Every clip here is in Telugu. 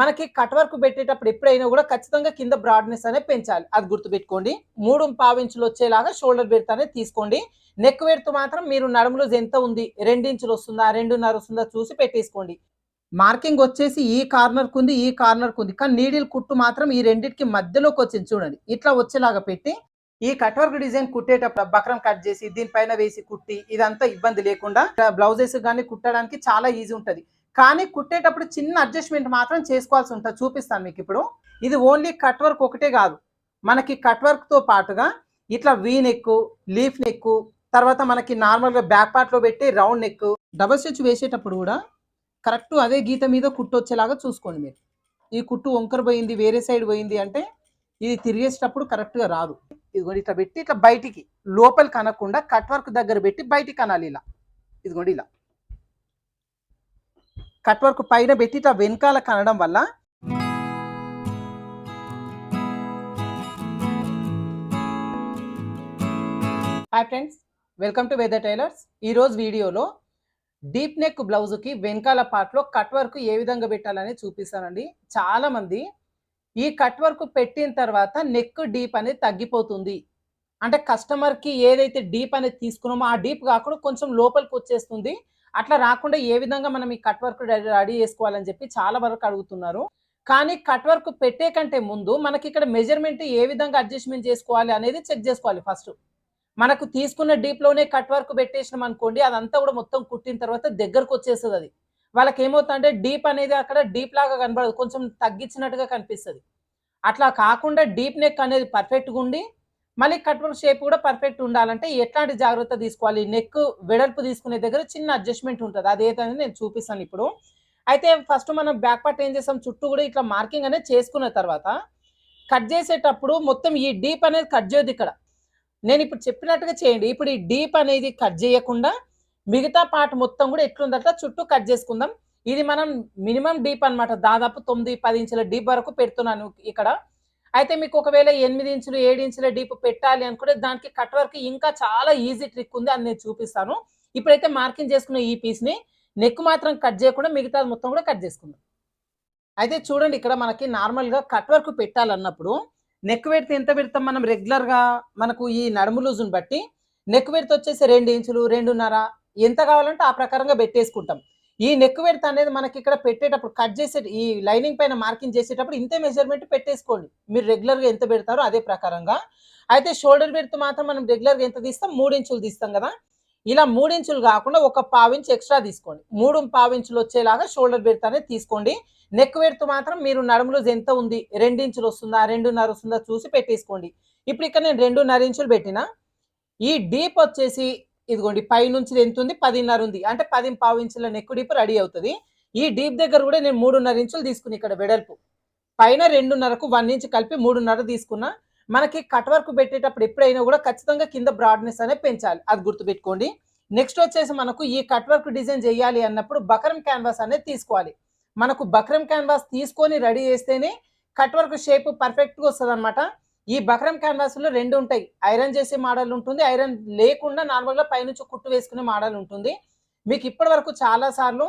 మనకి కట్ వర్క్ పెట్టేటప్పుడు ఎప్పుడైనా కూడా ఖచ్చితంగా కింద బ్రాడ్నెస్ అనేది పెంచాలి. అది గుర్తుపెట్టుకోండి. మూడు పావించులు వచ్చేలాగా షోల్డర్ బెల్ట్ అనేది తీసుకోండి. నెక్ వెడత్ మాత్రం మీరు నడుములో ఎంత ఉంది రెండించులు వస్తుందా రెండున్నర వస్తుందా చూసి పెట్టేసుకోండి. మార్కింగ్ వచ్చేసి ఈ కార్నర్కి ఉంది ఈ కార్నర్కి ఉంది కానీ నీడిల్ కుట్టు మాత్రం ఈ రెండింటికి మధ్యలోకి వచ్చింది చూడండి. ఇట్లా వచ్చేలాగా పెట్టి ఈ కట్ వర్క్ డిజైన్ కుట్టేటప్పుడు బక్రం కట్ చేసి దీనిపైన వేసి కుట్టి ఇదంతా ఇబ్బంది లేకుండా బ్లౌజెస్ కానీ కుట్టడానికి చాలా ఈజీ ఉంటుంది. కానీ కుట్టేటప్పుడు చిన్న అడ్జస్ట్మెంట్ మాత్రం చేసుకోవాల్సి ఉంటుంది. చూపిస్తాను మీకు ఇప్పుడు. ఇది ఓన్లీ కట్ వర్క్ ఒకటే కాదు. మనకి కట్ వర్క్తో పాటుగా ఇట్లా వీ నెక్ లీఫ్ నెక్ తర్వాత మనకి నార్మల్గా బ్యాక్ పార్ట్లో పెట్టి రౌండ్ నెక్ డబల్ స్టిచ్ వేసేటప్పుడు కూడా కరెక్ట్ అదే గీత మీద కుట్టు వచ్చేలాగా చూసుకోండి మీరు. ఈ కుట్టు వంకర పోయింది వేరే సైడ్ పోయింది అంటే ఇది తిరిగేసేటప్పుడు కరెక్ట్గా రాదు. ఇదిగోండి ఇట్లా పెట్టి ఇట్లా బయటికి లోపలికి అనకుండా కట్ వర్క్ దగ్గర పెట్టి బయటికి అనాలి ఇలా. ఇదిగోండి ఇలా. కట్ వర్క్ పైన పెట్టి ఇట్లా వెనకాల కనడం వల్ల hi friends welcome to weather tailors ఈరోజు వీడియోలో డీప్ నెక్ బ్లౌజ్కి వెనకాల పార్ట్లో కట్ వర్క్ ఏ విధంగా పెట్టాలని చూపిస్తానండి. చాలామంది ఈ కట్ వర్క్ పెట్టిన తర్వాత నెక్ డీప్ అనేది తగ్గిపోతుంది. అంటే కస్టమర్కి ఏదైతే డీప్ అనేది తీసుకున్నామో ఆ డీప్ కాకుండా కొంచెం లోపలికి వచ్చేస్తుంది. అట్లా రాకుండా ఏ విధంగా మనం ఈ కట్ వర్క్ రెడీ చేసుకోవాలని చెప్పి చాలా వరకు అడుగుతున్నారు. కానీ కట్ వర్క్ పెట్టే కంటే ముందు మనకి ఇక్కడ మెజర్మెంట్ ఏ విధంగా అడ్జస్ట్మెంట్ చేసుకోవాలి అనేది చెక్ చేసుకోవాలి ఫస్ట్. మనకు తీసుకున్న డీప్లోనే కట్ వర్క్ పెట్టేసినాం అనుకోండి అదంతా కూడా మొత్తం కుట్టిన తర్వాత దగ్గరకు వచ్చేస్తుంది అది. వాళ్ళకి ఏమవుతుందంటే డీప్ అనేది అక్కడ డీప్ లాగా కనబడదు కొంచెం తగ్గించినట్టుగా కనిపిస్తుంది. అట్లా కాకుండా డీప్ నెక్ అనేది పర్ఫెక్ట్గా ఉండి మళ్ళీ కట్ వర్క్ షేప్ కూడా పర్ఫెక్ట్ ఉండాలంటే ఎట్లాంటి జాగ్రత్త తీసుకోవాలి? నెక్ వెడల్పు తీసుకునే దగ్గర చిన్న అడ్జస్ట్మెంట్ ఉంటుంది. అదేదని నేను చూపిస్తాను ఇప్పుడు. అయితే ఫస్ట్ మనం బ్యాక్ పార్ట్ ఏం చేస్తాం? చుట్టూ కూడా ఇట్లా మార్కింగ్ అనేది చేసుకున్న తర్వాత కట్ చేసేటప్పుడు మొత్తం ఈ డీప్ అనేది కట్ చేయదు ఇక్కడ. నేను ఇప్పుడు చెప్పినట్టుగా చేయండి. ఇప్పుడు ఈ డీప్ అనేది కట్ చేయకుండా మిగతా పార్ట్ మొత్తం కూడా ఎట్లుందట చుట్టూ కట్ చేసుకుందాం. ఇది మనం మినిమం డీప్ అన్నమాట. దాదాపు తొమ్మిది పది ఇంచుల డీప్ వరకు పెడుతున్నాను ఇక్కడ. అయితే మీకు ఒకవేళ ఎనిమిది ఇంచులు ఏడు ఇంచుల డీప్ పెట్టాలి అనుకుంటే దానికి కట్ వర్క్ ఇంకా చాలా ఈజీ ట్రిక్ ఉంది అని నేను చూపిస్తాను. ఇప్పుడైతే మార్కింగ్ చేసుకున్న ఈ పీస్ని నెక్ మాత్రం కట్ చేయకుండా మిగతా మొత్తం కూడా కట్ చేసుకుందాం. అయితే చూడండి ఇక్కడ మనకి నార్మల్గా కట్ వర్క్ పెట్టాలన్నప్పుడు నెక్ పెడితే ఎంత పెడతాం మనం రెగ్యులర్గా మనకు ఈ నడుము లూజును బట్టి నెక్ పెడితే వచ్చేసి రెండు ఇంచులు రెండున్నర ఎంత కావాలంటే ఆ ప్రకారంగా పెట్టేసుకుంటాం. ఈ నెక్ పెడత అనేది మనకి ఇక్కడ పెట్టేటప్పుడు కట్ చేసే ఈ లైనింగ్ పైన మార్కింగ్ చేసేటప్పుడు ఇంతే మెజర్మెంట్ పెట్టేసుకోండి. మీరు రెగ్యులర్గా ఎంత పెడతారో అదే ప్రకారంగా. అయితే షోల్డర్ పెడితే మాత్రం మనం రెగ్యులర్గా ఎంత తీస్తాం? మూడు ఇంచులు తీస్తాం కదా. ఇలా మూడు ఇంచులు కాకుండా ఒక పావించు ఎక్స్ట్రా తీసుకోండి. మూడు పావించులు వచ్చేలాగా షోల్డర్ బెర్త్ అనేది తీసుకోండి. నెక్ వెడత్ మాత్రం మీరు నడుములో ఎంత ఉంది? రెండు ఇంచులు వస్తుందా? రెండున్నర వస్తుందా? చూసి పెట్టేసుకోండి. ఇప్పుడు ఇక్కడ నేను రెండున్నర ఇంచులు పెట్టిన. ఈ డీప్ వచ్చేసి ఇదిగోండి పై నుంచి ఎంత ఉంది పదిన్నర ఉంది అంటే పది పావు ఇంచుల నెక్కు డీప్ రెడీ అవుతుంది. ఈ డీప్ దగ్గర కూడా నేను మూడున్నర ఇంచులు తీసుకుని ఇక్కడ వెడల్పు. పైన రెండున్నరకు వన్ ఇంచ్ కలిపి మూడున్నర తీసుకున్నా. మనకి కట్ వర్క్ పెట్టేటప్పుడు ఎప్పుడైనా కూడా ఖచ్చితంగా కింద బ్రాడ్నెస్ అనేది పెంచాలి. అది గుర్తుపెట్టుకోండి. నెక్స్ట్ వచ్చేసి మనకు ఈ కట్ వర్క్ డిజైన్ చేయాలి అన్నప్పుడు బక్రమ్ క్యాన్వాస్ అనేది తీసుకోవాలి. మనకు బక్రం క్యాన్వాస్ తీసుకొని రెడీ చేస్తేనే కట్ వర్క్ షేప్ పర్ఫెక్ట్గా వస్తుంది అనమాట ఈ బక్రం క్యాన్వాస్లో రెండు ఉంటాయి. ఐరన్ చేసే మోడల్ ఉంటుంది. ఐరన్ లేకుండా నార్మల్గా పైనుంచి కుట్టు వేసుకునే మోడల్ ఉంటుంది. మీకు ఇప్పటి వరకు చాలా సార్లు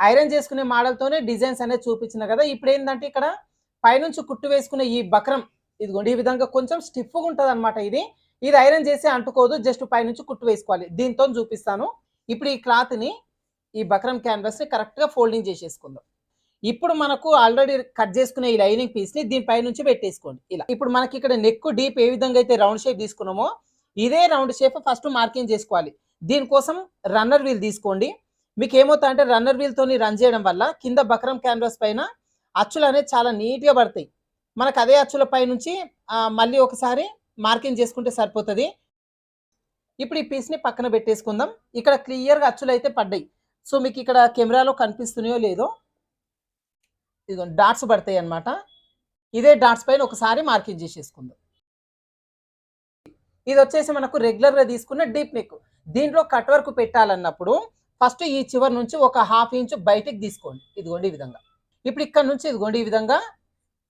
ఐరన్ చేసుకునే మోడల్తోనే డిజైన్స్ అనేది చూపించిన కదా. ఇప్పుడు ఏంటంటే ఇక్కడ పైనుంచి కుట్టు వేసుకునే ఈ బక్రం ఇదిగోండి ఈ విధంగా కొంచెం స్టిఫ్గా ఉంటుంది అనమాట ఇది. ఇది ఐరన్ చేసి అంటుకోదు జస్ట్ పైనుంచి కుట్టు వేసుకోవాలి. దీంతో చూపిస్తాను. ఇప్పుడు ఈ క్లాత్ని ఈ బక్రం క్యాన్వాస్ని కరెక్ట్గా ఫోల్డింగ్ చేసేసుకుందాం. ఇప్పుడు మనకు ఆల్రెడీ కట్ చేసుకునే ఈ లైనింగ్ పీస్ని దీనిపై నుంచి పెట్టేసుకోండి. ఇలా. ఇప్పుడు మనకి ఇక్కడ నెక్ డీప్ ఏ విధంగా అయితే రౌండ్ షేప్ తీసుకున్నామో ఇదే రౌండ్ షేప్ ఫస్ట్ మార్కింగ్ చేసుకోవాలి. దీనికోసం రన్నర్ వీల్ తీసుకోండి. మీకు ఏమవుతా అంటే రన్నర్ వీల్తోని రన్ చేయడం వల్ల కింద బక్రం క్యాన్వాస్ పైన అచ్చులు అనేది చాలా నీట్గా పడతాయి. మనకు అదే అచ్చుల పై నుంచి మళ్ళీ ఒకసారి మార్కింగ్ చేసుకుంటే సరిపోతుంది. ఇప్పుడు ఈ పీస్ని పక్కన పెట్టేసుకుందాం. ఇక్కడ క్లియర్గా అచ్చులు అయితే పడ్డాయి. సో మీకు ఇక్కడ కెమెరాలో కనిపిస్తున్నాయో లేదో ఇది డాట్స్ పడతాయి అన్నమాట. ఇదే డాట్స్ పైన ఒకసారి మార్కింగ్ చేసేసుకుందాం. ఇది వచ్చేసి మనకు రెగ్యులర్గా తీసుకున్న డీప్ నెక్. దీంట్లో కట్ వర్క్ పెట్టాలన్నప్పుడు ఫస్ట్ ఈ చివరి నుంచి ఒక హాఫ్ ఇంచ్ బయటికి తీసుకోండి. ఇదిగోండి ఈ విధంగా. ఇప్పుడు ఇక్కడ నుంచి ఇదిగోండి ఈ విధంగా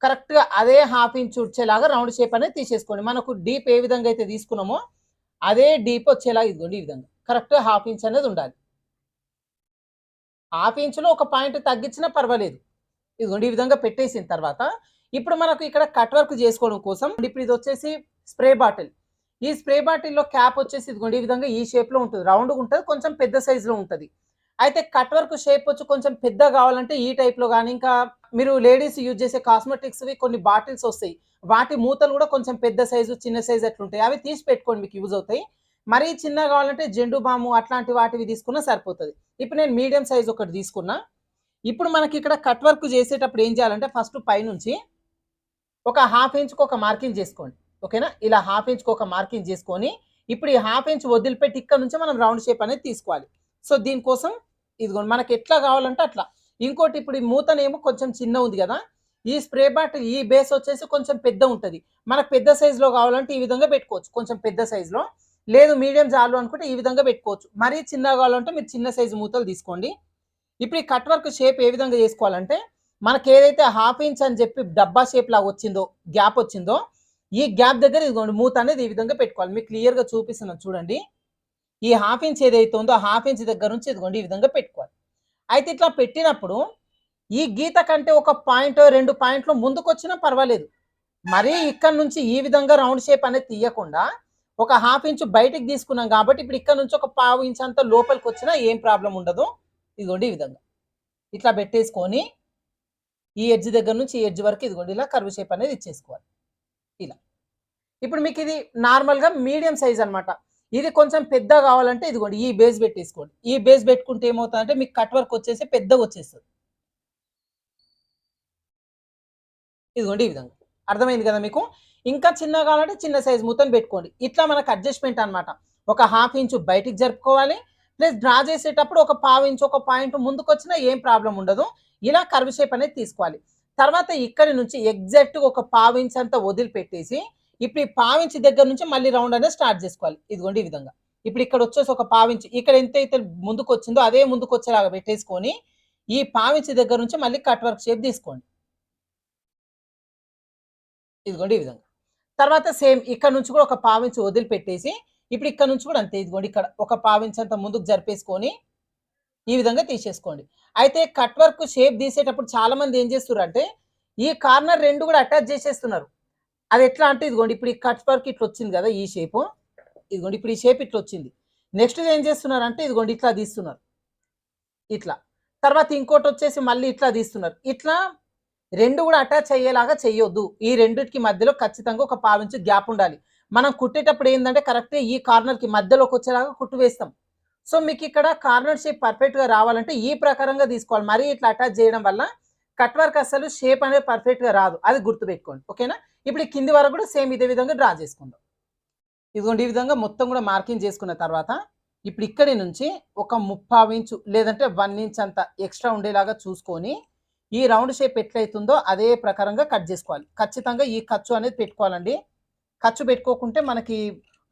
కరెక్ట్గా అదే హాఫ్ ఇంచ్ వచ్చేలాగా రౌండ్ షేప్ అనేది తీసేసుకోండి. మనకు డీప్ ఏ విధంగా అయితే తీసుకున్నామో అదే డీప్ వచ్చేలాగా ఇదిగోండి ఈ విధంగా. కరెక్ట్గా హాఫ్ ఇంచ్ అనేది ఉండాలి. హాఫ్ ఇంచులో ఒక పాయింట్ తగ్గించినా పర్వాలేదు. ఇదిగోండి ఈ విధంగా పెట్టేసిన తర్వాత ఇప్పుడు మనకు ఇక్కడ కట్ వర్క్ చేసుకోవడం కోసం ఇప్పుడు ఇది వచ్చేసి స్ప్రే బాటిల్. ఈ స్ప్రే బాటిల్లో క్యాప్ వచ్చేసి ఇదిగోండి ఈ విధంగా ఈ షేప్లో ఉంటుంది. రౌండ్ ఉంటుంది కొంచెం పెద్ద సైజులో ఉంటుంది. అయితే కట్ వర్క్ షేప్ వచ్చి కొంచెం పెద్ద కావాలంటే ఈ టైప్లో కానీ ఇంకా మీరు లేడీస్ యూజ్ చేసే కాస్మెటిక్స్ కొన్ని బాటిల్స్ వస్తాయి. వాటి మూతలు కూడా కొంచెం పెద్ద సైజు చిన్న సైజు అట్లుంటాయి. అవి తీసి పెట్టుకోండి మీకు యూజ్ అవుతాయి. మరీ చిన్న కావాలంటే జెండు బాము అట్లాంటి వాటివి తీసుకున్నా సరిపోతుంది. ఇప్పుడు నేను మీడియం సైజ్ ఒకటి తీసుకున్నా. ఇప్పుడు మనకి ఇక్కడ కట్ వర్క్ చేసేటప్పుడు ఏం చేయాలంటే ఫస్ట్ పైనుంచి ఒక హాఫ్ ఇంచ్కి ఒక మార్కింగ్ చేసుకోండి. ఓకేనా ఇలా హాఫ్ ఇంచ్కి ఒక మార్కింగ్ చేసుకొని ఇప్పుడు ఈ హాఫ్ ఇంచ్ వదిలిపెట్టి ఇక్కడ నుంచి మనం రౌండ్ షేప్ అనేది తీసుకోవాలి. సో దీనికోసం ఇదిగోండి మనకి ఎట్లా కావాలంటే అట్లా. ఇంకోటి ఇప్పుడు ఈ మూతనేమో కొంచెం చిన్న ఉంది కదా? ఈ స్ప్రే బాటిల్ ఈ బేస్ వచ్చేసి కొంచెం పెద్ద ఉంటుంది. మనకు పెద్ద సైజులో కావాలంటే ఈ విధంగా పెట్టుకోవచ్చు. కొంచెం పెద్ద సైజులో లేదు మీడియం చాలు అనుకుంటే ఈ విధంగా పెట్టుకోవచ్చు. మరీ చిన్నగా కావాలంటే మీరు చిన్న సైజు మూతలు తీసుకోండి. ఇప్పుడు ఈ కట్ వర్క్ షేప్ ఏ విధంగా చేసుకోవాలంటే మనకి ఏదైతే హాఫ్ ఇంచ్ అని చెప్పి డబ్బా షేప్ లాగా వచ్చిందో గ్యాప్ వచ్చిందో ఈ గ్యాప్ దగ్గర ఇదిగోండి మూత అనేది ఈ విధంగా పెట్టుకోవాలి. మీకు క్లియర్గా చూపిస్తున్నాను చూడండి. ఈ హాఫ్ ఇంచ్ ఏదైతే ఉందో ఆ హాఫ్ ఇంచ్ దగ్గర నుంచి ఇదిగోండి ఈ విధంగా పెట్టుకోవాలి. అయితే ఇట్లా పెట్టినప్పుడు ఈ గీత కంటే ఒక పాయింట్ రెండు పాయింట్లు ముందుకు వచ్చినా పర్వాలేదు. మరీ ఇక్కడ నుంచి ఈ విధంగా రౌండ్ షేప్ అనేది తీయకుండా ఒక హాఫ్ ఇంచ్ బయటికి తీసుకున్నాం కాబట్టి ఇప్పుడు ఇక్కడ నుంచి ఒక పావు ఇంచ్ అంత లోపలికి వచ్చినా ఏం ప్రాబ్లం ఉండదు. ఇదిగోండి ఈ విధంగా. ఇట్లా పెట్టేసుకొని ఈ ఎడ్జ్ దగ్గర నుంచి ఈ ఎడ్జ్ వరకు ఇదిగోండి ఇలా కర్వ్ షేప్ అనేది ఇచ్చేసుకోవాలి. ఇలా. ఇప్పుడు మీకు ఇది నార్మల్గా మీడియం సైజ్ అన్నమాట. ఇది కొంచెం పెద్ద కావాలంటే ఇదిగోండి ఈ బేస్ పెట్టేసుకోండి. ఈ బేస్ పెట్టుకుంటే ఏమవుతుందంటే మీకు కట్ వర్క్ వచ్చేసి పెద్దగా వచ్చేస్తుంది. ఇదిగోండి ఈ విధంగా. అర్థమైంది కదా మీకు? ఇంకా చిన్న కావాలంటే చిన్న సైజ్ మొత్తం పెట్టుకోండి. ఇట్లా మనకు అడ్జస్ట్మెంట్ అనమాట ఒక హాఫ్ ఇంచు బయటికి జరుపుకోవాలి. ప్లస్ డ్రా చేసేటప్పుడు ఒక పావు ఇంచు ఒక పాయింట్ ముందుకు వచ్చినా ఏం ప్రాబ్లం ఉండదు. ఇలా కర్వ్ షేప్ అనేది తీసుకోవాలి. తర్వాత ఇక్కడి నుంచి ఎగ్జాక్ట్గా ఒక పావు ఇంచ్ అంతా వదిలిపెట్టేసి ఇప్పుడు ఈ పావించి దగ్గర నుంచి మళ్ళీ రౌండ్ అనేది స్టార్ట్ చేసుకోవాలి. ఇదిగోండి ఈ విధంగా. ఇప్పుడు ఇక్కడ వచ్చేసి ఒక పావించి ఇక్కడ ఎంతైతే ముందుకు వచ్చిందో అదే ముందుకు వచ్చేలాగా పెట్టేసుకొని ఈ పావించి దగ్గర నుంచి మళ్ళీ కట్ వర్క్ షేప్ తీసుకోండి. ఇదిగోండి ఈ విధంగా. తర్వాత సేమ్ ఇక్కడ నుంచి కూడా ఒక పావించి వదిలిపెట్టేసి ఇప్పుడు ఇక్కడ నుంచి కూడా అంతే ఇదిగోండి ఇక్కడ ఒక పావించంత అంత ముందుకు జరిపేసుకొని ఈ విధంగా తీసేసుకోండి. అయితే కట్ వర్క్ షేప్ తీసేటప్పుడు చాలా మంది ఏం చేస్తున్నారు అంటే ఈ కార్నర్ రెండు కూడా అటాచ్ చేసేస్తున్నారు. అది ఎట్లా అంటే ఇదిగోండి ఇప్పుడు ఈ కట్ వర్క్ ఇట్లా వచ్చింది కదా ఈ షేప్. ఇదిగోండి ఇప్పుడు ఈ షేప్ ఇట్లా వచ్చింది. నెక్స్ట్ ఏం చేస్తున్నారు అంటే ఇదిగోండి ఇట్లా తీస్తున్నారు. ఇట్లా. తర్వాత ఇంకోటి వచ్చేసి మళ్ళీ ఇట్లా తీస్తున్నారు. ఇట్లా రెండు కూడా అటాచ్ అయ్యేలాగా చేయొద్దు ఈ రెండిటికి మధ్యలో ఖచ్చితంగా ఒక పావించు గ్యాప్ ఉండాలి. మనం కుట్టేటప్పుడు ఏంటంటే కరెక్ట్గా ఈ కార్నర్కి మధ్యలోకి వచ్చేలాగా కుట్టు వేస్తాం. సో మీకు ఇక్కడ కార్నర్ షేప్ పర్ఫెక్ట్గా రావాలంటే ఈ ప్రకారంగా తీసుకోవాలి. మరీ ఇట్లా అటాచ్ చేయడం వల్ల కట్ వర్క్ అసలు షేప్ అనేది పర్ఫెక్ట్గా రాదు. అది గుర్తుపెట్టుకోండి. ఓకేనా? ఇప్పుడు ఈ కింది వరకు కూడా సేమ్ ఇదే విధంగా డ్రా చేసుకుందాం. ఇదిగోండి ఈ విధంగా మొత్తం కూడా మార్కింగ్ చేసుకున్న తర్వాత ఇప్పుడు ఇక్కడి నుంచి ఒక ముప్పావు ఇంచు లేదంటే వన్ ఇంచ్ అంత ఎక్స్ట్రా ఉండేలాగా చూసుకొని ఈ రౌండ్ షేప్ ఎట్లయితుందో అదే ప్రకారంగా కట్ చేసుకోవాలి. ఖచ్చితంగా ఈ ఖర్చు అనేది పెట్టుకోవాలండి. ఖర్చు పెట్టుకోకుంటే మనకి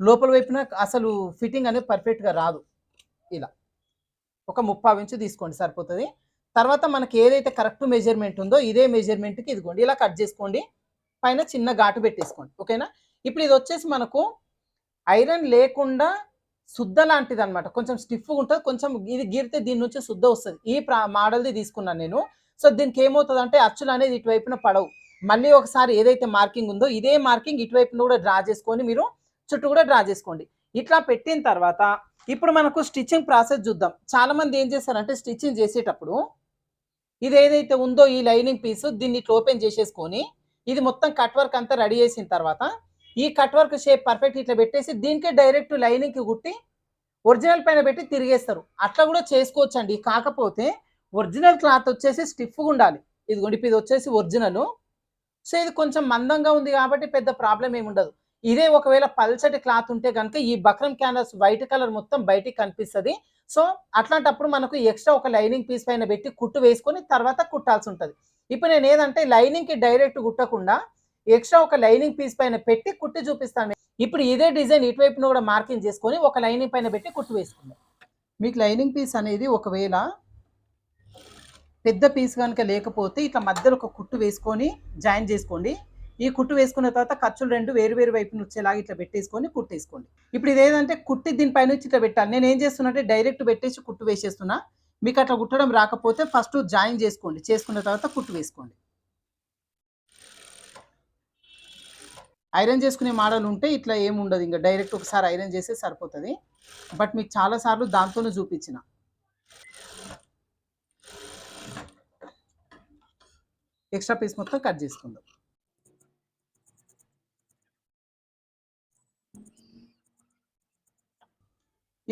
లోపల వైపున అసలు ఫిట్టింగ్ అనేది పర్ఫెక్ట్గా రాదు. ఇలా. ఒక ముప్పావు ఇంచు తీసుకోండి సరిపోతుంది. తర్వాత మనకి ఏదైతే కరెక్ట్ మెజర్మెంట్ ఉందో ఇదే మెజర్మెంట్కి ఇదిగోండి ఇలా కట్ చేసుకోండి. పైన చిన్న ఘాటు పెట్టేసుకోండి ఓకేనా? ఇప్పుడు ఇది వచ్చేసి మనకు ఐరన్ లేకుండా శుద్ధ లాంటిది అనమాట కొంచెం స్టిఫ్గా ఉంటుంది కొంచెం ఇది గీరితే దీని నుంచి శుద్ధ వస్తుంది. ఈ ప్రా మోడల్ది తీసుకున్నాను నేను. సో దీనికి ఏమవుతుంది అంటే అచ్చులు అనేది ఇటువైపున పడవు. మళ్ళీ ఒకసారి ఏదైతే మార్కింగ్ ఉందో ఇదే మార్కింగ్ ఇటువైపున కూడా డ్రా చేసుకొని మీరు చుట్టూ కూడా డ్రా చేసుకోండి. ఇట్లా పెట్టిన తర్వాత ఇప్పుడు మనకు స్టిచ్చింగ్ ప్రాసెస్ చూద్దాం. చాలా మంది ఏం చేస్తారంటే స్టిచ్చింగ్ చేసేటప్పుడు ఇది ఏదైతే ఉందో ఈ లైనింగ్ పీస్ దీన్ని ఇట్లా ఓపెన్ చేసేసుకొని ఇది మొత్తం కట్ వర్క్ అంతా రెడీ చేసిన తర్వాత ఈ కట్ వర్క్ షేప్ పర్ఫెక్ట్ ఇట్లా పెట్టేసి దీనికే డైరెక్ట్ లైనింగ్కి కుట్టి ఒరిజినల్ పైన పెట్టి తిరిగేస్తారు. అట్లా కూడా చేసుకోవచ్చండి. కాకపోతే ఒరిజినల్ క్లాత్ వచ్చేసి స్టిఫ్గా ఉండాలి. ఇదిగోండి ఇప్పుడు ఇది వచ్చేసి ఒరిజినల్. సో ఇది కొంచెం మందంగా ఉంది కాబట్టి పెద్ద ప్రాబ్లం ఏమి ఉండదు. ఇదే ఒకవేళ పల్చటి క్లాత్ ఉంటే కనుక ఈ బక్రం క్యాన్వాస్ వైట్ కలర్ మొత్తం బయటికి కనిపిస్తుంది. సో అట్లాంటప్పుడు మనకు ఎక్స్ట్రా ఒక లైనింగ్ పీస్ పైన పెట్టి కుట్టు వేసుకొని తర్వాత కుట్టాల్సి ఉంటుంది. ఇప్పుడు నేను ఏదంటే లైనింగ్కి డైరెక్ట్ కుట్టకుండా ఎక్స్ట్రా ఒక లైనింగ్ పీస్ పైన పెట్టి కుట్టి చూపిస్తాను. ఇప్పుడు ఇదే డిజైన్ ఇటువైపున కూడా మార్కింగ్ చేసుకొని ఒక లైనింగ్ పైన పెట్టి కుట్టు వేసుకుందాం. మీకు లైనింగ్ పీస్ అనేది ఒకవేళ పెద్ద పీస్ కనుక లేకపోతే ఇట్లా మధ్యలో ఒక కుట్టు వేసుకొని జాయిన్ చేసుకోండి. ఈ కుట్టు వేసుకున్న తర్వాత ఖర్చులు రెండు వేరు వేరు వైపున వచ్చేలాగా ఇట్లా పెట్టేసుకొని కుట్టేసుకోండి ఇప్పుడు ఇది ఏదంటే కుట్టి దీనిపైన వచ్చి ఇట్లా పెట్టాలి. నేను ఏం చేస్తున్నా అంటే డైరెక్ట్ పెట్టేసి కుట్టు వేసేస్తున్నా. మీకు అట్లా కుట్టడం రాకపోతే ఫస్ట్ జాయిన్ చేసుకోండి. చేసుకున్న తర్వాత కుట్టు వేసుకోండి. ఐరన్ చేసుకునే మోడల్ ఉంటే ఇట్లా ఏమి ఉండదు. ఇంకా డైరెక్ట్ ఒకసారి ఐరన్ చేస్తే సరిపోతుంది. బట్ మీకు చాలాసార్లు దాంతోనే చూపించిన. ఎక్స్ట్రా పీస్ మొత్తం కట్ చేసుకుందాం.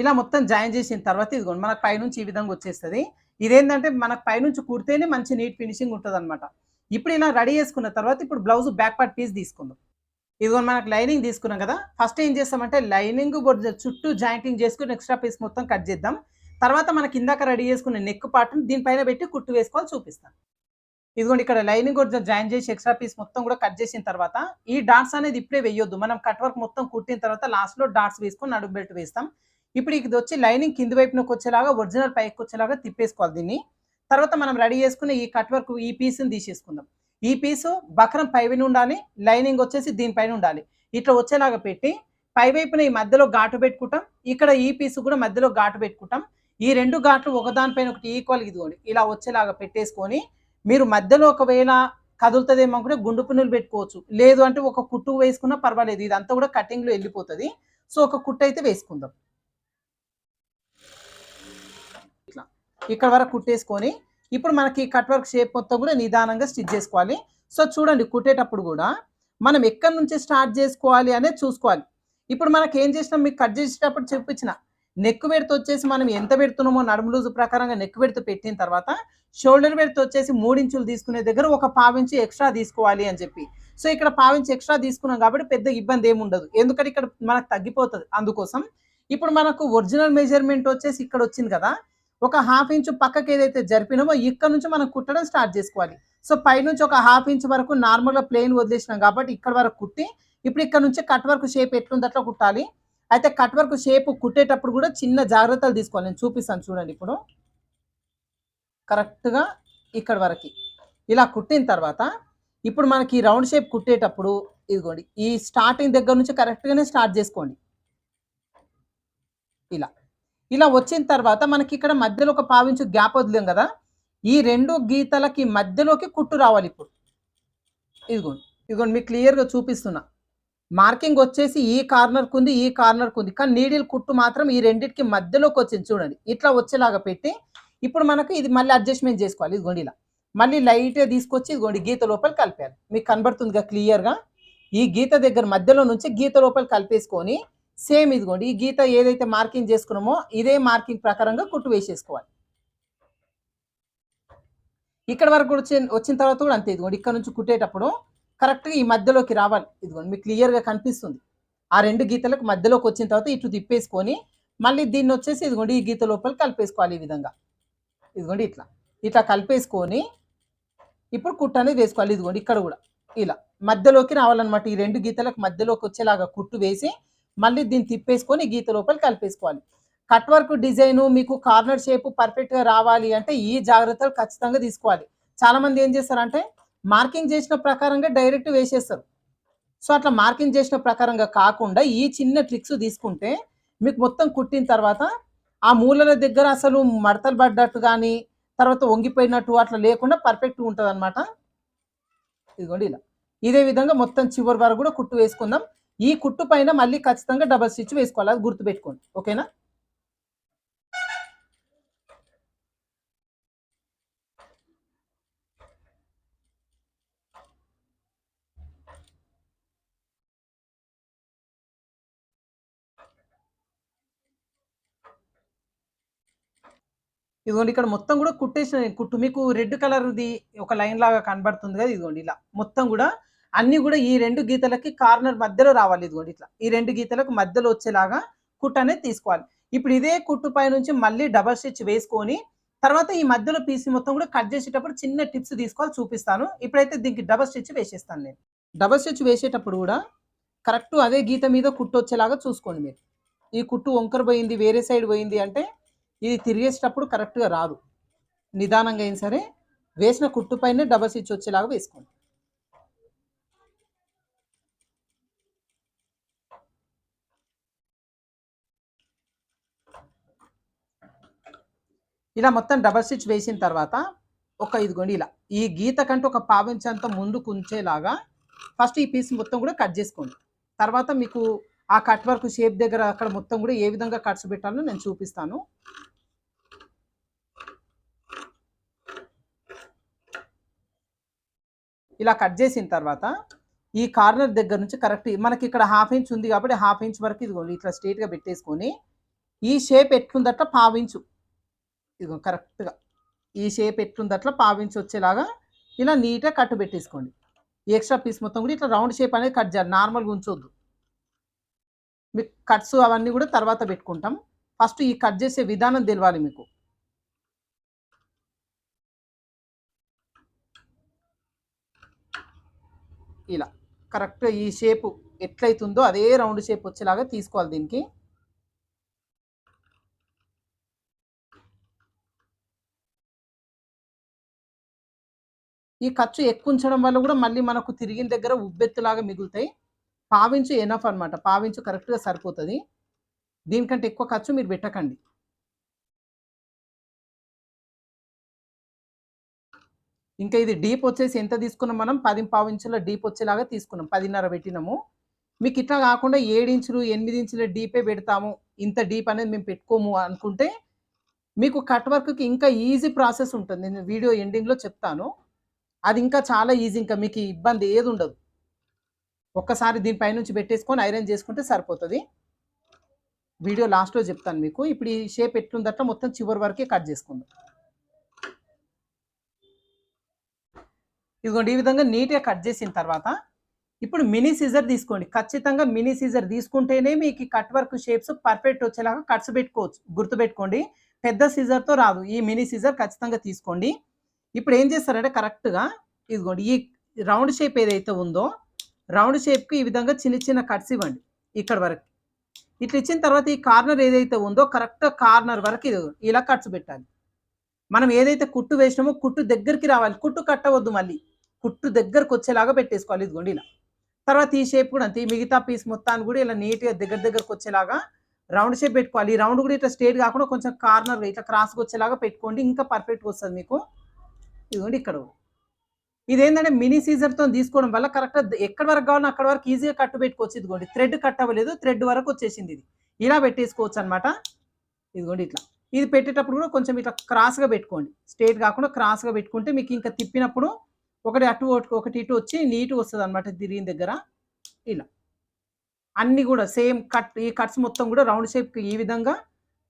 ఇలా మొత్తం జాయిన్ చేసిన తర్వాత ఇదిగోండి మనకు పైనుంచి ఈ విధంగా వచ్చేస్తుంది. ఇదేంటంటే మనకు పైనుంచి కుడితేనే మంచి నీట్ ఫినిషింగ్ ఉంటుంది అనమాట ఇప్పుడు ఇలా రెడీ చేసుకున్న తర్వాత ఇప్పుడు బ్లౌజ్ బ్యాక్ పార్ట్ పీస్ తీసుకుందాం. ఇదిగోండి మనకు లైనింగ్ తీసుకున్నాం కదా ఫస్ట్ ఏం చేస్తామంటే లైనింగ్ చుట్టూ జాయింటింగ్ చేసుకుని ఎక్స్ట్రా పీస్ మొత్తం కట్ చేద్దాం. తర్వాత మనకి ఇందాక రెడీ చేసుకున్న నెక్ పార్ట్ని దీనిపైన పెట్టి కుట్టు వేసుకోవాలి చూపిస్తాను. ఇదిగోండి ఇక్కడ లైనింగ్ కూడా జాయిన్ చేసి ఎక్స్ట్రా పీస్ మొత్తం కూడా కట్ చేసిన తర్వాత ఈ డాట్స్ అనేది ఇప్పుడే వేయొద్దు. మనం కట్ వర్క్ మొత్తం కుట్టిన తర్వాత లాస్ట్లో డాట్స్ వేసుకొని నడుము బెల్ట్ వేస్తాం. ఇప్పుడు ఇది వచ్చి లైనింగ్ కింది వైపునకు వచ్చేలాగా ఒరిజినల్ పైకి వచ్చేలాగా తిప్పేసుకోవాలి దీన్ని. తర్వాత మనం రెడీ చేసుకున్న ఈ కట్ వర్క్ ఈ పీస్ని తీసేసుకుందాం. ఈ పీసు బక్రం పైన ఉండాలి లైనింగ్ వచ్చేసి దీనిపైన ఉండాలి. ఇట్లా వచ్చేలాగా పెట్టి పై వైపున ఈ మధ్యలో ఘాటు పెట్టుకుంటాం. ఇక్కడ ఈ పీసు కూడా మధ్యలో ఘాటు పెట్టుకుంటాం. ఈ రెండు ఘాట్లు ఒకదానిపైన ఒకటి ఈక్వల్ ఇదిగోండి. ఇలా వచ్చేలాగా పెట్టేసుకొని మీరు మధ్యలో ఒకవేళ కదులుతుందేమో అనుకుంటే గుండు పిన్నులు పెట్టుకోవచ్చు. లేదు అంటే ఒక కుట్టు వేసుకున్నా పర్వాలేదు. ఇదంతా కూడా కటింగ్లో వెళ్ళిపోతుంది. సో ఒక కుట్టు అయితే వేసుకుందాం. ఇట్లా. ఇక్కడ వరకు కుట్టేసుకొని ఇప్పుడు మనకి కట్ వర్క్ షేప్ మొత్తం కూడా నిదానంగా స్టిచ్ చేసుకోవాలి. సో చూడండి కుట్టేటప్పుడు కూడా మనం ఎక్కడి నుంచి స్టార్ట్ చేసుకోవాలి అనేది చూసుకోవాలి. ఇప్పుడు మనకి ఏం చేసినాం? మీకు కట్ చేసేటప్పుడు చూపించిన. నెక్ పెడుతూ వచ్చేసి మనం ఎంత పెడుతున్నామో నడుము లూజు ప్రకారంగా నెక్ పెడుతూ పెట్టిన తర్వాత షోల్డర్ పెడుతూ వచ్చేసి మూడించులు తీసుకునే దగ్గర ఒక పావించి ఎక్స్ట్రా తీసుకోవాలి అని చెప్పి. సో ఇక్కడ పావించి ఎక్స్ట్రా తీసుకున్నాం కాబట్టి పెద్ద ఇబ్బంది ఏమి ఉండదు. ఎందుకంటే ఇక్కడ మనకు తగ్గిపోతుంది. అందుకోసం ఇప్పుడు మనకు ఒరిజినల్ మెజర్మెంట్ వచ్చేసి ఇక్కడ వచ్చింది కదా ఒక హాఫ్ ఇంచు పక్కకి ఏదైతే జరిపినామో ఇక్కడ నుంచి మనం కుట్టడం స్టార్ట్ చేసుకోవాలి. సో పైనుంచి ఒక హాఫ్ ఇంచ్ వరకు నార్మల్గా ప్లెయిన్ వదిలేసినాం కాబట్టి ఇక్కడ వరకు కుట్టి ఇప్పుడు ఇక్కడ నుంచి కట్ వర్క్ షేప్ ఎట్లుంది అట్లా కుట్టాలి. అయితే కట్ వర్క్ షేప్ కుట్టేటప్పుడు కూడా చిన్న జాగ్రత్తలు తీసుకోవాలి. నేను చూపిస్తాను చూడండి ఇప్పుడు. కరెక్ట్గా ఇక్కడ వరకు. ఇలా కుట్టిన తర్వాత ఇప్పుడు మనకి రౌండ్ షేప్ కుట్టేటప్పుడు ఇదిగోండి ఈ స్టార్టింగ్ దగ్గర నుంచి కరెక్ట్గానే స్టార్ట్ చేసుకోండి. ఇలా. ఇలా వచ్చిన తర్వాత మనకి ఇక్కడ మధ్యలో ఒక పావించు గ్యాప్ వదిలేం కదా? ఈ రెండు గీతలకి మధ్యలోకి కుట్టు రావాలి ఇప్పుడు. ఇదిగోండి ఇదిగోండి మీకు క్లియర్గా చూపిస్తున్నా. మార్కింగ్ వచ్చేసి ఈ కార్నర్కి ఉంది ఈ కార్నర్కి ఉంది కానీ నీడిల్ కుట్టు మాత్రం ఈ రెండింటికి మధ్యలోకి వచ్చింది చూడండి. ఇట్లా వచ్చేలాగా పెట్టి ఇప్పుడు మనకు ఇది మళ్ళీ అడ్జస్ట్మెంట్ చేసుకోవాలి. ఇదిగోండి ఇలా. మళ్ళీ లైట్గా తీసుకొచ్చి ఇదిగోండి గీత లోపల కలిపారు మీకు కనబడుతుందిగా క్లియర్గా? ఈ గీత దగ్గర మధ్యలో నుంచి గీత లోపల కలిపేసుకొని సేమ్ ఇదిగోండి. ఈ గీత ఏదైతే మార్కింగ్ చేసుకున్నామో ఇదే మార్కింగ్ ప్రకారంగా కుట్టు వేసేసుకోవాలి. ఇక్కడ వరకు వచ్చి వచ్చిన తర్వాత కూడా అంతే ఇదిగోండి. ఇక్కడ నుంచి కుట్టేటప్పుడు కరెక్ట్గా ఈ మధ్యలోకి రావాలి. ఇదిగోండి మీకు క్లియర్గా కనిపిస్తుంది. ఆ రెండు గీతలకు మధ్యలోకి వచ్చిన తర్వాత ఇటు తిప్పేసుకొని మళ్ళీ దీన్ని వచ్చేసి ఇదిగోండి ఈ గీత లోపల కలిపేసుకోవాలి ఈ విధంగా. ఇదిగోండి ఇట్లా. ఇట్లా కలిపేసుకొని ఇప్పుడు కుట్టు అనేది వేసుకోవాలి. ఇదిగోండి ఇక్కడ కూడా. ఇలా. మధ్యలోకి రావాలన్నమాట. ఈ రెండు గీతలకు మధ్యలోకి వచ్చేలాగా కుట్టు వేసి మళ్ళీ దీన్ని తిప్పేసుకొని గీత లోపల కలిపేసుకోవాలి. కట్ వర్క్ డిజైన్ మీకు కార్నర్ షేప్ పర్ఫెక్ట్గా రావాలి అంటే ఈ జాగ్రత్తలు ఖచ్చితంగా తీసుకోవాలి. చాలామంది ఏం చేస్తారంటే మార్కింగ్ చేసిన ప్రకారంగా డైరెక్ట్ వేసేస్తారు. సో అట్లా మార్కింగ్ చేసిన ప్రకారంగా కాకుండా ఈ చిన్న ట్రిక్స్ తీసుకుంటే మీకు మొత్తం కుట్టిన తర్వాత ఆ మూలల దగ్గర అసలు మడతలు పడ్డట్టు కానీ తర్వాత వంగిపోయినట్టు అట్లా లేకుండా పర్ఫెక్ట్గా ఉంటుంది అనమాట ఇదిగోండి ఇలా. ఇదే విధంగా మొత్తం చివరి వరకు కూడా కుట్టు వేసుకుందాం. ఈ కుట్టు పైన మళ్ళీ ఖచ్చితంగా డబల్ స్టిచ్ వేసుకోవాలి. అది గుర్తుపెట్టుకోండి. ఓకేనా? ఇదిగోండి ఇక్కడ మొత్తం కూడా కుట్టేసిన కుట్టు మీకు రెడ్ కలర్ది ఒక లైన్ లాగా కనబడుతుంది కదా ఇదిగోండి ఇలా. మొత్తం కూడా అన్ని కూడా ఈ రెండు గీతలకి కార్నర్ మధ్యలో రావాలి ఇదిగోండి ఇట్లా. ఈ రెండు గీతలకు మధ్యలో వచ్చేలాగా కుట్టు అనేది తీసుకోవాలి. ఇప్పుడు ఇదే కుట్టు పై నుంచి మళ్ళీ డబల్ స్టిచ్ వేసుకొని తర్వాత ఈ మధ్యలో పీస్ మొత్తం కూడా కట్ చేసేటప్పుడు చిన్న టిప్స్ తీసుకోవాలి చూపిస్తాను. ఇప్పుడైతే దీనికి డబల్ స్టిచ్ వేసేస్తాను నేను. డబల్ స్టిచ్ వేసేటప్పుడు కూడా కరెక్ట్ అదే గీత మీద కుట్టు వచ్చేలాగా చూసుకోండి మీరు. ఈ కుట్టు వంకర పోయింది వేరే సైడ్ పోయింది అంటే ఇది తిరిగేసేటప్పుడు కరెక్ట్గా రాదు. నిదానంగా అయినా సరే వేసిన కుట్టు పైన డబల్ స్టిచ్ వచ్చేలాగా వేసుకోండి. ఇలా మొత్తం డబల్ స్టిచ్ వేసిన తర్వాత ఒక ఇదిగోండి ఇలా. ఈ గీత కంటే ఒక పావించంత ముందు ముందుకు ఉంచేలాగా ఫస్ట్ ఈ పీస్ మొత్తం కూడా కట్ చేసుకోండి. తర్వాత మీకు ఆ కట్ వర్క్ షేప్ దగ్గర అక్కడ మొత్తం కూడా ఏ విధంగా కట్స్ పెట్టాలో నేను చూపిస్తాను. ఇలా కట్ చేసిన తర్వాత ఈ కార్నర్ దగ్గర నుంచి కరెక్ట్ మనకి ఇక్కడ హాఫ్ ఇంచ్ ఉంది కాబట్టి హాఫ్ ఇంచ్ వరకు ఇదిగోండి ఇట్లా స్ట్రేట్గా పెట్టేసుకొని ఈ షేప్ ఎట్లుందట్ల పావించు ఇదిగో కరెక్ట్గా ఈ షేప్ ఎట్లుందట్లా పావించు వచ్చేలాగా ఇలా నీట్గా కట్టు పెట్టేసుకోండి. ఈ ఎక్స్ట్రా పీస్ మొత్తం కూడా ఇట్లా రౌండ్ షేప్ అనేది కట్ చేయాలి. నార్మల్గా ఉంచొద్దు. మీకు కట్స్ అవన్నీ కూడా తర్వాత పెట్టుకుంటాం. ఫస్ట్ ఈ కట్ చేసే విధానం తెలియాలి మీకు. ఇలా. కరెక్ట్గా ఈ షేపు ఎట్లయితుందో అదే రౌండ్ షేప్ వచ్చేలాగా తీసుకోవాలి దీనికి. ఈ ఖర్చు ఎక్కువ ఉంచడం వల్ల కూడా మళ్ళీ మనకు తిరిగిన దగ్గర ఉబ్బెత్తులాగా మిగులుతాయి. పావించు ఎనఫ్ అనమాట పావించు కరెక్ట్గా సరిపోతుంది. దీనికంటే ఎక్కువ ఖర్చు మీరు పెట్టకండి. ఇంకా ఇది డీప్ వచ్చేసి ఎంత తీసుకున్నాం మనం? పది పావించుల డీప్ వచ్చేలాగా తీసుకున్నాం. పదిన్నర పెట్టినాము. మీకు ఇట్లా కాకుండా ఏడు ఇంచులు ఎనిమిది ఇంచుల డీపే పెడతాము. ఇంత డీప్ అనేది మేము పెట్టుకోము అనుకుంటే మీకు కట్ వర్క్కి ఇంకా ఈజీ ప్రాసెస్ ఉంటుంది. నేను వీడియో ఎండింగ్లో చెప్తాను. అది ఇంకా చాలా ఈజీ ఇంకా మీకు ఇబ్బంది ఏది ఉండదు ఒక్కసారి దీనిపై నుంచి పెట్టేసుకొని ఐరన్ చేసుకుంటే సరిపోతుంది. వీడియో లాస్ట్లో చెప్తాను మీకు. ఇప్పుడు ఈ షేప్ ఎట్లుందట మొత్తం చివరి వరకే కట్ చేసుకుందాం. ఇదిగోండి ఈ విధంగా నీట్గా కట్ చేసిన తర్వాత ఇప్పుడు మినీ సీజర్ తీసుకోండి. ఖచ్చితంగా మినీ సీజర్ తీసుకుంటేనే మీకు ఈ కట్ వర్క్ షేప్స్ పర్ఫెక్ట్ వచ్చేలాగా కట్స్ పెట్టుకోవచ్చు గుర్తుపెట్టుకోండి. పెద్ద సీజర్తో రాదు. ఈ మినీ సీజర్ ఖచ్చితంగా తీసుకోండి. ఇప్పుడు ఏం చేస్తారంటే కరెక్ట్గా ఇదిగోండి ఈ రౌండ్ షేప్ ఏదైతే ఉందో రౌండ్ షేప్కి ఈ విధంగా చిన్న చిన్న కట్స్ ఇవ్వండి ఇక్కడ వరకు. ఇట్లా ఇచ్చిన తర్వాత ఈ కార్నర్ ఏదైతే ఉందో కరెక్ట్ కార్నర్ వరకు ఇది ఇలా కట్స్ పెట్టాలి. మనం ఏదైతే కుట్టు వేసినామో కుట్టు దగ్గరికి రావాలి. కుట్టు కట్టవద్దు మళ్ళీ. కుట్టు దగ్గరకు వచ్చేలాగా పెట్టేసుకోవాలి. ఇదిగోండి ఇలా. తర్వాత ఈ షేప్ కూడా అంతే. ఈ మిగతా పీస్ మొత్తాన్ని కూడా ఇలా నీట్గా దగ్గర దగ్గరకు వచ్చేలాగా రౌండ్ షేప్ పెట్టుకోవాలి. ఈ రౌండ్ కూడా ఇట్లా స్ట్రేట్ కాకుండా కొంచెం కార్నర్ ఇట్లా క్రాస్గా వచ్చేలాగా పెట్టుకోండి. ఇంకా పర్ఫెక్ట్గా వస్తుంది మీకు. ఇదిగోండి ఇక్కడ ఇదేంటంటే మినీ సీజర్తో తీసుకోవడం వల్ల కరెక్ట్ ఎక్కడి వరకు కావాలో అక్కడ వరకు ఈజీగా కట్టు పెట్టుకోవచ్చు. ఇదిగోండి థ్రెడ్ కట్ అవ్వలేదు థ్రెడ్ వరకు వచ్చేసింది ఇది. ఇలా పెట్టేసుకోవచ్చు అనమాట ఇదిగోండి ఇట్లా. ఇది పెట్టేటప్పుడు కూడా కొంచెం ఇట్లా క్రాస్గా పెట్టుకోండి. స్ట్రేట్ కాకుండా క్రాస్గా పెట్టుకుంటే మీకు ఇంకా తిప్పినప్పుడు ఒకటి అటు ఒకటి- ఒకటి ఇటు వచ్చి నీట్గా వస్తుంది అనమాట తిరిగిన దగ్గర. ఇలా. అన్నీ కూడా సేమ్ కట్ ఈ కట్స్ మొత్తం కూడా రౌండ్ షేప్కి ఈ విధంగా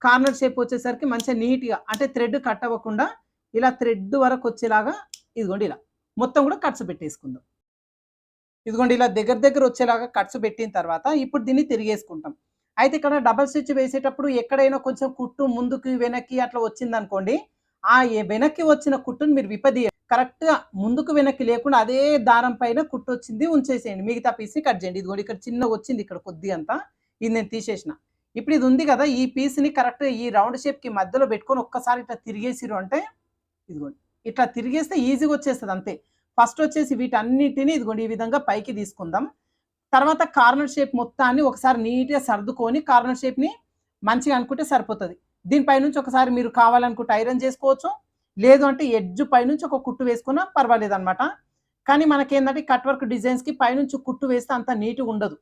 కార్నర్ షేప్ వచ్చేసరికి మంచిగా నీట్గా అంటే థ్రెడ్ కట్ అవ్వకుండా ఇలా థ్రెడ్ వరకు వచ్చేలాగా ఇదిగోండి ఇలా. మొత్తం కూడా కట్స్ పెట్టేసుకుందాం. ఇదిగోండి ఇలా దగ్గర దగ్గర వచ్చేలాగా కట్స్ పెట్టిన తర్వాత ఇప్పుడు దీన్ని తిరిగేసుకుంటాం. అయితే ఇక్కడ డబల్ స్టిచ్ వేసేటప్పుడు ఎక్కడైనా కొంచెం కుట్టు ముందుకి వెనక్కి అట్లా వచ్చిందనుకోండి ఆ వెనక్కి వచ్చిన కుట్టుని మీరు విపది కరెక్ట్గా ముందుకు వెనక్కి లేకుండా అదే దారం పైన కుట్టు వచ్చింది ఉంచేసేయండి. మిగతా పీస్ని కట్ చేయండి. ఇదిగోండి ఇక్కడ చిన్నగా వచ్చింది ఇక్కడ కొద్ది అంతా. ఇది నేను తీసేసిన. ఇప్పుడు ఇది ఉంది కదా ఈ పీస్ని కరెక్ట్ ఈ రౌండ్ షేప్కి మధ్యలో పెట్టుకొని ఒక్కసారి ఇట్లా తిరిగేసిరు అంటే ఇదిగోండి. ఇట్లా తిరిగేస్తే ఈజీగా వచ్చేస్తుంది అంతే. ఫస్ట్ వచ్చేసి వీటన్నిటిని ఇదిగోండి ఈ విధంగా పైకి తీసుకుందాం. తర్వాత కార్నర్ షేప్ మొత్తాన్ని ఒకసారి నీట్గా సర్దుకొని కార్నర్ షేప్ని మంచిగా అనుకుంటే సరిపోతుంది. దీనిపై నుంచి ఒకసారి మీరు కావాలనుకుంటే ఐరన్ చేసుకోవచ్చు. లేదు అంటే ఎడ్జ్ పైనుంచి ఒక కుట్టు వేసుకున్నా పర్వాలేదు అనమాట కానీ మనకేంటంటే కట్ వర్క్ డిజైన్స్కి పైనుంచి కుట్టు వేస్తే అంత నీట్గా ఉండదు.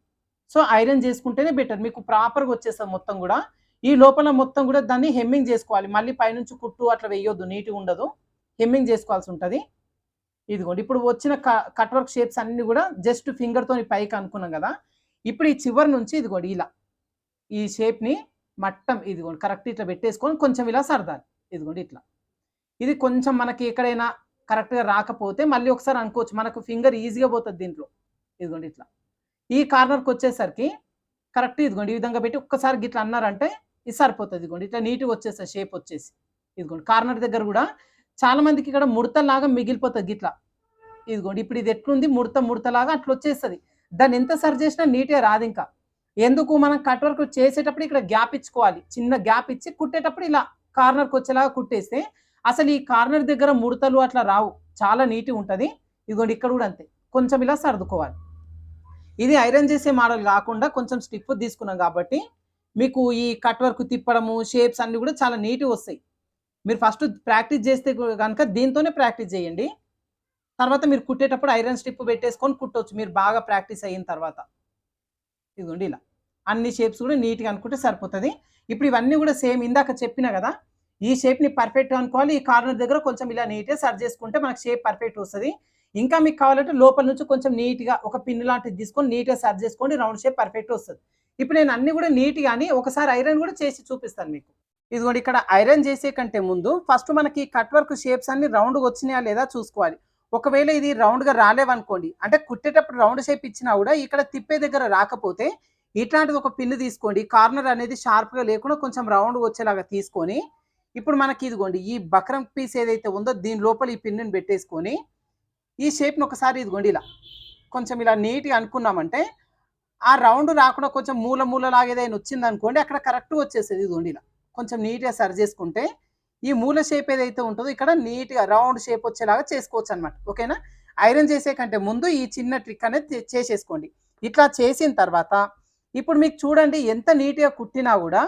సో ఐరన్ చేసుకుంటేనే బెటర్. మీకు ప్రాపర్గా వచ్చేస్తుంది మొత్తం కూడా. ఈ లోపల మొత్తం కూడా దాన్ని హెమ్మింగ్ చేసుకోవాలి. మళ్ళీ పైనుంచి కుట్టు అట్లా వేయొద్దు. నీట్గా ఉండదు. హెమ్మింగ్ చేసుకోవాల్సి ఉంటుంది ఇదిగోండి ఇప్పుడు వచ్చిన కట్ వర్క్ షేప్స్ అన్ని కూడా జస్ట్ ఫింగర్తో పైకి అనుకున్నాం కదా ఇప్పుడు ఈ చివరి నుంచి ఇదిగోండి ఇలా ఈ షేప్ని మట్టం ఇదిగోండి కరెక్ట్ ఇట్లా పెట్టేసుకొని కొంచెం ఇలా సర్దాలి. ఇదిగోండి ఇట్లా. ఇది కొంచెం మనకి ఎక్కడైనా కరెక్ట్గా రాకపోతే మళ్ళీ ఒకసారి అనుకోవచ్చు మనకు ఫింగర్ ఈజీగా పోతుంది దీంట్లో. ఇదిగోండి ఇట్లా. ఈ కార్నర్కి వచ్చేసరికి కరెక్ట్ ఇదిగోండి ఈ విధంగా పెట్టి ఒక్కసారి గిట్లా అన్నారంటే ఇది సరిపోతుంది. ఇదిగోండి ఇట్లా నీట్గా వచ్చేస్తుంది షేప్ వచ్చేసి. ఇదిగోండి కార్నర్ దగ్గర కూడా చాలా మందికి ఇక్కడ ముడతలాగా మిగిలిపోతుంది గిట్లా. ఇదిగోండి ఇప్పుడు ఇది ఎట్లుంది? ముడత ముడతలాగా అట్లా వచ్చేస్తుంది దాన్ని ఎంత సరి చేసినా నీటే రాదు ఇంకా. ఎందుకు? మనం కట్ వర్క్ చేసేటప్పుడు ఇక్కడ గ్యాప్ ఇచ్చుకోవాలి. చిన్న గ్యాప్ ఇచ్చి కుట్టేటప్పుడు ఇలా కార్నర్కి వచ్చేలాగా కుట్టేస్తే అసలు ఈ కార్నర్ దగ్గర ముడతలు అట్లా రావు. చాలా నీట్గా ఉంటుంది. ఇదిగోండి ఇక్కడ కూడా అంతే. కొంచెం ఇలా సర్దుకోవాలి. ఇది ఐరన్ చేసే మోడల్ కాకుండా కొంచెం స్టిఫ్ తీసుకున్నాం కాబట్టి మీకు ఈ కట్ వర్క్ తిప్పడము షేప్స్ అన్ని కూడా చాలా నీట్గా వస్తాయి. మీరు ఫస్ట్ ప్రాక్టీస్ చేస్తే కనుక దీంతోనే ప్రాక్టీస్ చేయండి. తర్వాత మీరు కుట్టేటప్పుడు ఐరన్ స్ట్రిప్ పెట్టేసుకొని కుట్టవచ్చు మీరు బాగా ప్రాక్టీస్ అయిన తర్వాత. ఇదిగోండి ఇలా. అన్ని షేప్స్ కూడా నీట్గా అనుకుంటే సరిపోతుంది. ఇప్పుడు ఇవన్నీ కూడా సేమ్ ఇందాక చెప్పిన కదా ఈ షేప్ని పర్ఫెక్ట్ అనుకోవాలి. ఈ కార్నర్ దగ్గర కొంచెం ఇలా నీట్గా సర్చ్ చేసుకుంటే మనకు షేప్ పర్ఫెక్ట్ వస్తుంది. ఇంకా మీకు కావాలంటే లోపల నుంచి కొంచెం నీట్గా ఒక పిన్ లాంటిది తీసుకొని నీట్గా సర్చ్ చేసుకోండి. రౌండ్ షేప్ పర్ఫెక్ట్ వస్తుంది. ఇప్పుడు నేను అన్ని కూడా నీట్గా అని ఒకసారి ఐరన్ కూడా చేసి చూపిస్తాను మీకు. ఇదిగోండి ఇక్కడ ఐరన్ చేసే కంటే ముందు ఫస్ట్ మనకి కట్ వర్క్ షేప్స్ అన్ని రౌండ్గా వచ్చినాయా లేదా చూసుకోవాలి. ఒకవేళ ఇది రౌండ్గా రాలేవనుకోండి అంటే కుట్టేటప్పుడు రౌండ్ షేప్ ఇచ్చినా కూడా ఇక్కడ తిప్పే దగ్గర రాకపోతే ఇట్లాంటిది ఒక పిన్ తీసుకోండి. కార్నర్ అనేది షార్ప్గా లేకుండా కొంచెం రౌండ్ వచ్చేలాగా తీసుకొని ఇప్పుడు మనకి ఇదిగోండి ఈ బక్రం పీస్ ఏదైతే ఉందో దీని లోపల ఈ పిన్నుని పెట్టేసుకొని ఈ షేప్ని ఒకసారి ఇదిగోండి ఇలా కొంచెం ఇలా నీట్గా అనుకున్నామంటే ఆ రౌండ్ రాకుండా కొంచెం మూల మూల లాగా ఏదైనా వచ్చింది అనుకోండి అక్కడ కరెక్ట్గా వచ్చేసేది ఇదిగోండి ఇలా. కొంచెం నీట్గా సరి చేసుకుంటే ఈ మూల షేప్ ఏదైతే ఉంటుందో ఇక్కడ నీట్గా రౌండ్ షేప్ వచ్చేలాగా చేసుకోవచ్చు అనమాట ఓకేనా? ఐరన్ చేసే కంటే ముందు ఈ చిన్న ట్రిక్ అనేది చేసేసుకోండి. ఇట్లా చేసిన తర్వాత ఇప్పుడు మీకు చూడండి ఎంత నీట్గా కుట్టినా కూడా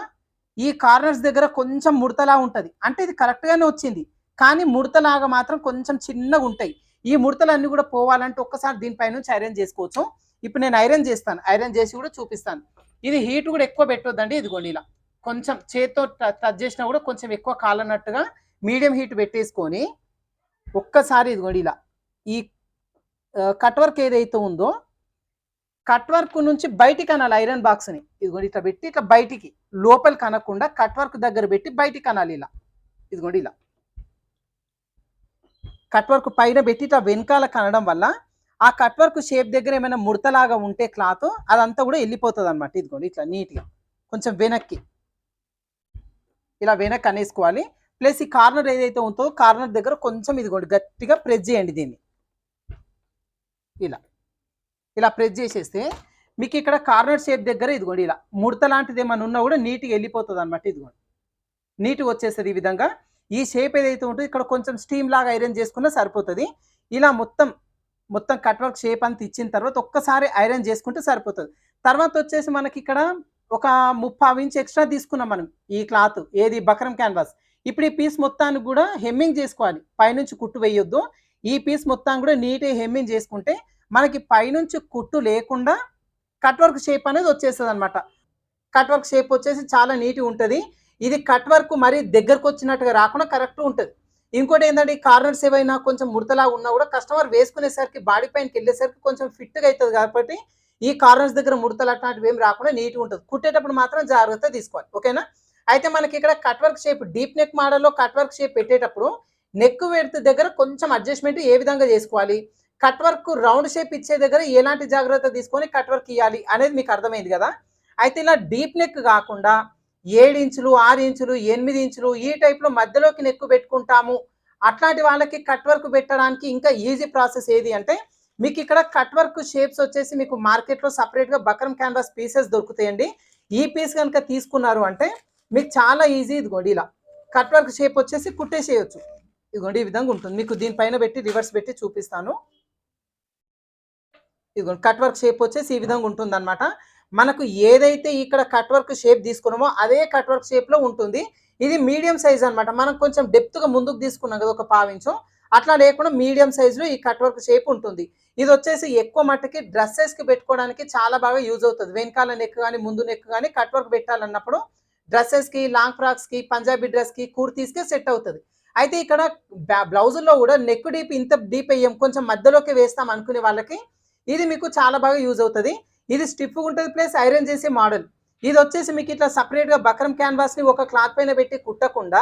ఈ కార్నర్స్ దగ్గర కొంచెం ముడతలా ఉంటుంది. అంటే ఇది కరెక్ట్గానే వచ్చింది. కానీ ముడతలాగా మాత్రం కొంచెం చిన్నగా ఉంటాయి. ఈ ముడతలన్నీ కూడా పోవాలంటే ఒక్కసారి దీనిపై నుంచి ఐరన్ చేసుకోవచ్చు. ఇప్పుడు నేను ఐరన్ చేస్తాను. ఐరన్ చేసి కూడా చూపిస్తాను. ఇది హీట్ కూడా ఎక్కువ పెట్టొద్దండి. ఇదిగోండి ఇలా. కొంచెం చేత్తో టచ్ చేసినా కూడా కొంచెం ఎక్కువ కాలన్నట్టుగా మీడియం హీట్ పెట్టేసుకొని ఒక్కసారి ఇదిగోండి ఇలా. ఈ కట్ వర్క్ ఏదైతే ఉందో కట్ వర్క్ నుంచి బయటికి అనాలి ఐరన్ బాక్స్ని. ఇదిగోండి ఇట్లా పెట్టి ఇట్లా బయటికి లోపలికి అనకుండా కట్ వర్క్ దగ్గర పెట్టి బయటికి అనాలి ఇలా. ఇదిగోండి ఇలా. కట్ వర్క్ పైన పెట్టి ఇట్లా వెనకాల కనడం వల్ల ఆ కట్ వర్క్ షేప్ దగ్గర ఏమైనా ముడతలాగా ఉంటే క్లాత్ అదంతా కూడా వెళ్ళిపోతుంది అనమాట ఇదిగోండి ఇట్లా నీట్గా. కొంచెం వెనక్కి. ఇలా వెనక్కి అనేసుకోవాలి ప్లస్ ఈ కార్నర్ ఏదైతే ఉంటుందో కార్నర్ దగ్గర కొంచెం ఇదిగోండి గట్టిగా ప్రెస్ చేయండి దీన్ని. ఇలా. ఇలా ప్రెస్ చేసేస్తే మీకు ఇక్కడ కార్నర్ షేప్ దగ్గర ఇదిగోండి ఇలా ముడత లాంటిది ఏమైనా ఉన్నా కూడా నీట్గా వెళ్ళిపోతుంది అనమాట ఇదిగోండి. నీట్గా వచ్చేస్తుంది ఈ విధంగా. ఈ షేప్ ఏదైతే ఉంటుందో ఇక్కడ కొంచెం స్టీమ్ లాగా ఐరన్ చేసుకున్నా సరిపోతుంది. ఇలా మొత్తం మొత్తం కట్ వర్క్ షేప్ అంతా ఇచ్చిన తర్వాత ఒక్కసారి ఐరన్ చేసుకుంటే సరిపోతుంది. తర్వాత వచ్చేసి మనకి ఇక్కడ ఒక ముప్పై ఇంచ్ ఎక్స్ట్రా తీసుకున్నాం మనం ఈ క్లాత్ ఏది బక్రం క్యాన్వాస్. ఇప్పుడు ఈ పీస్ మొత్తాన్ని కూడా హెమ్మింగ్ చేసుకోవాలి. పైనుంచి కుట్టు వేయొద్దు. ఈ పీస్ మొత్తాన్ని కూడా నీట్గా హెమ్మింగ్ చేసుకుంటే మనకి పైనుంచి కుట్టు లేకుండా కట్ వర్క్ షేప్ అనేది వచ్చేస్తుంది అనమాట కట్ వర్క్ షేప్ వచ్చేసి చాలా నీట్గా ఉంటుంది. ఇది కట్ వర్క్ మరి దగ్గరకు వచ్చినట్టుగా రాకుండా కరెక్ట్ ఉంటుంది. ఇంకోటి ఏంటంటే ఈ కార్నర్స్ ఏవైనా కొంచెం ముడతలా ఉన్నా కూడా కస్టమర్ వేసుకునేసరికి బాడీ పైనకి వెళ్ళేసరికి కొంచెం ఫిట్గా అవుతుంది కాబట్టి ఈ కార్నర్స్ దగ్గర ముడతలు అట్లాంటివి ఏం రాకుండా నీట్గా ఉంటుంది. కుట్టేటప్పుడు మాత్రం జాగ్రత్త తీసుకోవాలి. ఓకేనా? అయితే మనకి ఇక్కడ cut work shape deep neck మోడల్లో కట్ వర్క్ షేప్ పెట్టేటప్పుడు నెక్ వెడత్ దగ్గర కొంచెం అడ్జస్ట్మెంట్ ఏ విధంగా చేసుకోవాలి? కట్ వర్క్ రౌండ్ షేప్ ఇచ్చే దగ్గర ఎలాంటి జాగ్రత్త తీసుకొని కట్ వర్క్ ఇవ్వాలి అనేది మీకు అర్థమైంది కదా? అయితే ఇలా డీప్ నెక్ కాకుండా ఏడు ఇంచులు ఆరు ఇంచులు ఎనిమిది ఇంచులు ఈ టైప్లో మధ్యలోకి నెక్ పెట్టుకుంటాము. అట్లాంటి వాళ్ళకి కట్ వర్క్ పెట్టడానికి ఇంకా ఈజీ ప్రాసెస్ ఏది అంటే మీకు ఇక్కడ కట్ వర్క్ షేప్స్ వచ్చేసి మీకు మార్కెట్లో సపరేట్గా బక్రమ్ క్యాన్వాస్ పీసెస్ దొరుకుతాయండి. ఈ పీస్ కనుక తీసుకున్నారు అంటే మీకు చాలా ఈజీ ఇదిగోండి ఇలా. కట్ వర్క్ షేప్ వచ్చేసి కుట్టేసేయచ్చు. ఇదిగోండి ఈ విధంగా ఉంటుంది. మీకు దీనిపైన పెట్టి రివర్స్ పెట్టి చూపిస్తాను. ఇదిగోండి కట్ వర్క్ షేప్ వచ్చేసి ఈ విధంగా ఉంటుంది అనమాట మనకు ఏదైతే ఇక్కడ కట్ వర్క్ షేప్ తీసుకున్నామో అదే కట్ వర్క్ షేప్లో ఉంటుంది. ఇది మీడియం సైజ్ అన్నమాట. మనం కొంచెం డెప్త్గా ముందుకు తీసుకున్నాం కదా ఒక పావించం. అట్లా లేకుండా మీడియం సైజులో ఈ కట్ వర్క్ షేప్ ఉంటుంది. ఇది వచ్చేసి ఎక్కువ మట్టుకి డ్రెస్సెస్కి పెట్టుకోవడానికి చాలా బాగా యూజ్ అవుతుంది. వెనకాల నెక్ కానీ ముందు నెక్ కానీ కట్ వర్క్ పెట్టాలన్నప్పుడు డ్రెస్సెస్కి లాంగ్ ఫ్రాక్స్కి పంజాబీ డ్రెస్కి కుర్తీస్కి సెట్ అవుతుంది. అయితే ఇక్కడ బ్లౌజుల్లో కూడా నెక్ డీప్ ఇంత డీప్ వేయం కొంచెం మధ్యలోకి వేస్తాం అనుకునే వాళ్ళకి ఇది మీకు చాలా బాగా యూజ్ అవుతుంది. ఇది స్టిఫ్ ఉంటుంది ప్లస్ ఐరన్ చేసే మోడల్. ఇది వచ్చేసి మీకు ఇట్లా సపరేట్గా బక్రం క్యాన్వాస్ని ఒక క్లాత్ పైన పెట్టి కుట్టకుండా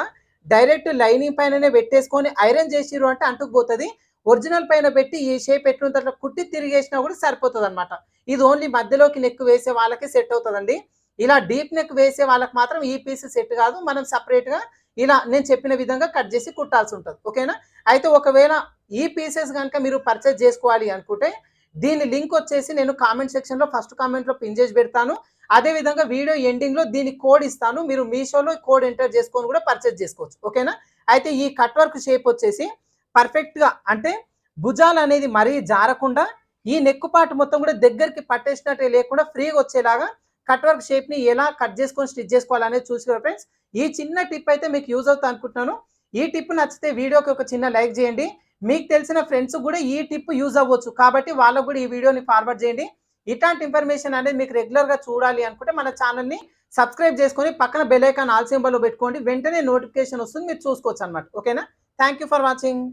డైరెక్ట్ లైనింగ్ పైననే పెట్టేసుకొని ఐరన్ చేసిరు అంటే అంటుకుపోతుంది. ఒరిజినల్ పైన పెట్టి ఈ షేప్ పెట్టిన అట్లా కుట్టి తిరిగేసినా కూడా సరిపోతుంది అనమాట ఇది ఓన్లీ మధ్యలోకి నెక్ వేసే వాళ్ళకి సెట్ అవుతుందండి. ఇలా డీప్ నెక్ వేసే వాళ్ళకి మాత్రం ఈ పీస్ సెట్ కాదు. మనం సపరేట్గా ఇలా నేను చెప్పిన విధంగా కట్ చేసి కుట్టాల్సి ఉంటుంది. ఓకేనా? అయితే ఒకవేళ ఈ పీసెస్ కనుక మీరు పర్చేస్ చేసుకోవాలి అనుకుంటే దీని లింక్ వచ్చేసి నేను కామెంట్ సెక్షన్లో ఫస్ట్ కామెంట్లో పిన్ చేసి పెడతాను. అదే విధంగా వీడియో ఎండింగ్లో దీని కోడ్ ఇస్తాను. మీరు మీషోలో కోడ్ ఎంటర్ చేసుకొని కూడా పర్చేస్ చేసుకోవచ్చు. ఓకేనా అయితే ఈ కట్ వర్క్ షేప్ వచ్చేసి పర్ఫెక్ట్గా అంటే భుజాలు అనేది మరీ జారకుండా ఈ నెక్కు పార్ట్ మొత్తం కూడా దగ్గరికి పట్టేసినట్టే లేకుండా ఫ్రీగా వచ్చేలాగా కట్ వర్క్ షేప్ని ఎలా కట్ చేసుకొని స్టిచ్ చేసుకోవాలనేది చూసుకో ఫ్రెండ్స్ ఈ చిన్న టిప్ అయితే మీకు యూజ్ అవుతా అనుకుంటున్నాను. ఈ టిప్ నచ్చితే వీడియోకి ఒక చిన్న లైక్ చేయండి. మీకు తెలిసిన ఫ్రెండ్స్ కూడా ఈ టిప్ యూజ్ అవ్వచ్చు. కాబట్టి వాళ్ళకు కూడా ఈ వీడియోని ఫార్వర్డ్ చేయండి. ఇట్లాంటి ఇన్ఫర్మేషన్ అనేది మీకు రెగ్యులర్గా చూడాలి అనుకుంటే మన ఛానల్ని సబ్స్క్రైబ్ చేసుకొని పక్కన బెల్ ఐకాన్ ఆల్ సింబల్లో పెట్టుకోండి. వెంటనే నోటిఫికేషన్ వస్తుంది మీరు చూసుకోవచ్చు అనమాట ఓకేనా థ్యాంక్ యూ ఫర్ వాచింగ్